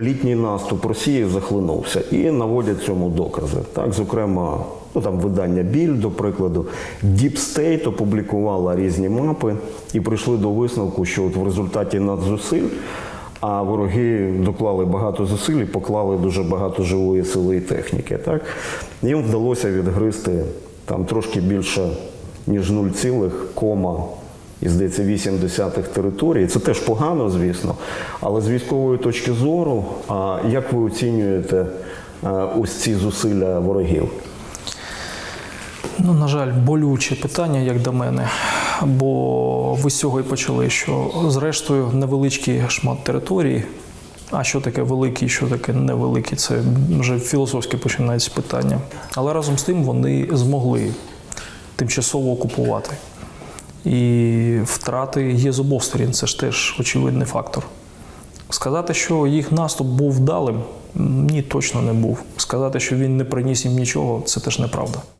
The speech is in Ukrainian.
Літній наступ Росії захлинувся і наводять цьому докази. Так, зокрема, ну там видання Біль, до прикладу, Deep State опублікувала різні мапи і прийшли до висновку, що от в результаті надзусиль, а вороги доклали багато зусиль і поклали дуже багато живої сили і техніки. Так, їм вдалося відгризти там трошки більше ніж 0, кома і здається 8 десятих територій. Це теж погано, звісно. Але з військової точки зору, а як ви оцінюєте ось ці зусилля ворогів? Ну, на жаль, болюче питання, як до мене. Бо ви з цього і почали, що зрештою невеличкий шмат території. А що таке великий, що таке невеликий, це вже філософське починається питання. Але разом з тим вони змогли тимчасово окупувати. І втрати є з обох сторін, це ж теж очевидний фактор. Сказати, що їх наступ був вдалим, ні, точно не був. Сказати, що він не приніс їм нічого, це теж неправда.